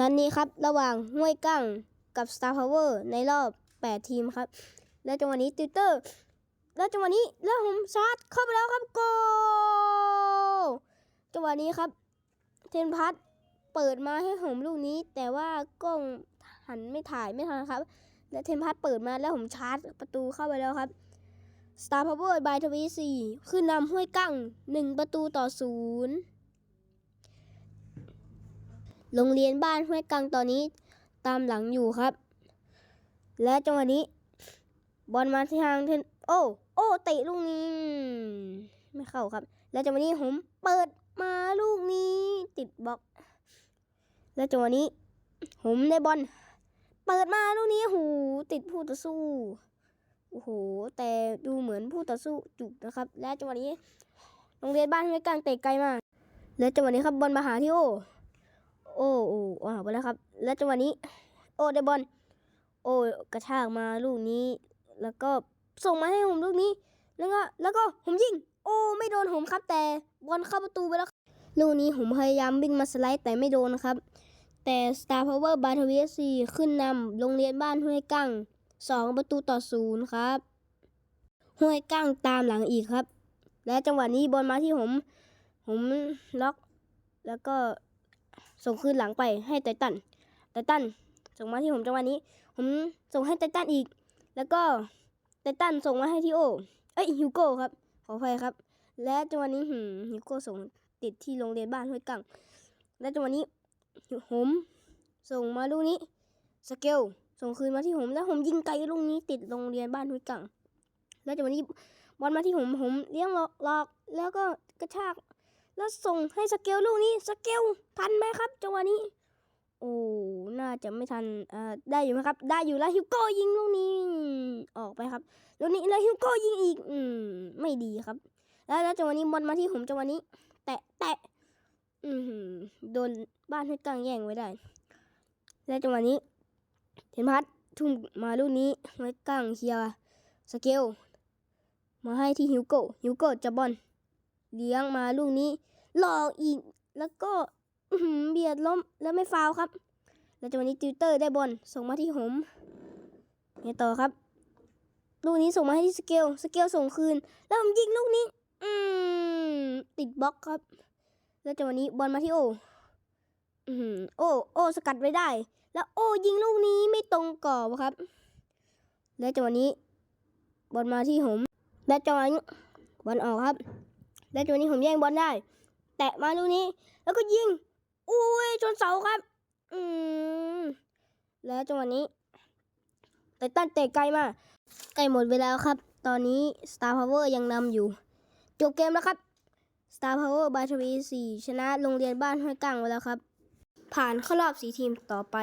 นัดนนี้ครับระหว่างห้วยกั้งกับ Star Power ในรอบ 8 ทีมครับ และจังหวะนี้ติวเตอร์ แล้วจังหวะนี้แล้วผมชาร์จเข้าไปแล้วครับโกจังหวะนี้ครับ เทนพัทเปิดมาให้ผมลูกนี้ แต่ว่ากล้องหันไม่ถ่ายไม่ทันครับ และเทนพัทเปิดมาแล้วผมชาร์จประตูเข้าไปแล้วครับ Star Power by ทวีสี่ขึ้นนำห้วยกั้งหนึ่งประตูต่อศูนย์ โรงเรียนบ้านห้วยกังตอนนี้ตามหลังอยู่ครับ และจังหวะนี้ บอลมาที่ทางเทนโอ้โอ้เตะลูกนี้ ไม่เข้าครับ แล้วจังหวะนี้ผมเปิดมาลูกนี้ติดบล็อก แล้วจังหวะนี้ ผมได้บอลเปิดมาลูกนี้หูติดผู้ต่อสู้โอ้โห แต่ดูเหมือนผู้ต่อสู้จุกนะครับ และจังหวะนี้โรงเรียนบ้านห้วยกลางเตะไกลมากและจังหวะนี้ครับบอลมาหาที่โอ โอ้โอ้ออกไปแล้วครับ และจังหวะนี้ โอ้ได้บอลโอ้กระชากมาลูกนี้ แล้วก็ส่งมาให้ผมลูกนี้ แล้วก็แล้วก็ผมยิง โอ้ไม่โดนผมครับ แต่บอลเข้าประตูไปแล้วลูกนี้ผมพยายามวิ่งมาสไลด์แต่ไม่โดนนะครับ แต่ Star Power บาทวีซีขึ้นนำโรงเรียนบ้านห้วยกั้งสองประตูต่อศูนย์ครับ ห้วยกั้งตามหลังอีกครับ และจังหวะนี้บอลมาที่ผม ผมล็อก แล้วก็ ส่งคืนหลังไปให้ไตตันไตตันส่งมาที่ผมจังหวะนี้ ผมส่งให้ไตตันอีก แล้วก็ไตตันส่งมาให้ที่โอเอ้ยฮิวโก้ครับขออภัยครับ และจังหวะนี้หืมฮิวโก้ส่งติดที่โรงเรียนบ้านห้วยกังและจังหวะนี้ผมส่งมาลูกนี้สเกลส่งคืนมาที่ผมแล้วผมยิงไกลลูกนี้ติดโรงเรียนบ้านห้วยกังแล้วจังหวะนี้บอลมาที่ผมผมเลี้ยงลอกหลอกแล้วก็กระชาก แล้วส่งให้สเกลลูกนี้สเกลทันไหมครับจังหวะนี้โอ้น่าจะไม่ทันเอ่อได้อยู่ไหมครับ ได้อยู่แล้วฮิวโก้ยิงลูกนี้ออกไปครับลูกนี้แล้วฮิวโก้ยิงอีก อืม ไม่ดีครับ แล้วแล้วจังหวะนี้บอลมาที่ผมจังหวะนี้ แตะแตะอือหือโดนบ้านให้กลางแย่งไว้ได้ แล้วจังหวะนี้เทนพัททุ่มมาลูกนี้ไว้กลางเคียร์สเกลมาให้ที่ฮิวโก้ฮิวโก้จะบอล เลี้ยงมาลูกนี้หลอกอีกแล้วก็เบียดล้มแล้วไม่ฟาวครับ แล้วจังหวะนี้ติวเตอร์ได้บอลส่งมาที่ผมไงต่อครับ ลูกนี้ส่งมาให้ที่สเกลสเกลส่งคืน แล้วผมยิงลูกนี้ อืมติดบล็อกครับ แล้วจังหวะนี้บอลมาที่โออือหือโอโอสกัดไว้ได้ แล้วโอยิงลูกนี้ไม่ตรงกรอบครับ แล้วจังหวะนี้บอลมาที่ผมและจังหวะนี้บอลออกครับ และจัวนี้ผมแย่งบอลได้ แตะมาลูกนี้ แล้วก็ยิง อุ้ยชนเสาครับ อืม แล้วจังหวะนี้ไตตันเตะไกลมากใกล้หมดเวลาครับ ตอนนี้ Star Power ยังนำอยู่ จบเกมแล้วครับ Star Power บาทวีสี่ชนะโรงเรียนบ้านห้วยกังไปแล้วครับ ผ่านเข้ารอบสีทีมต่อไป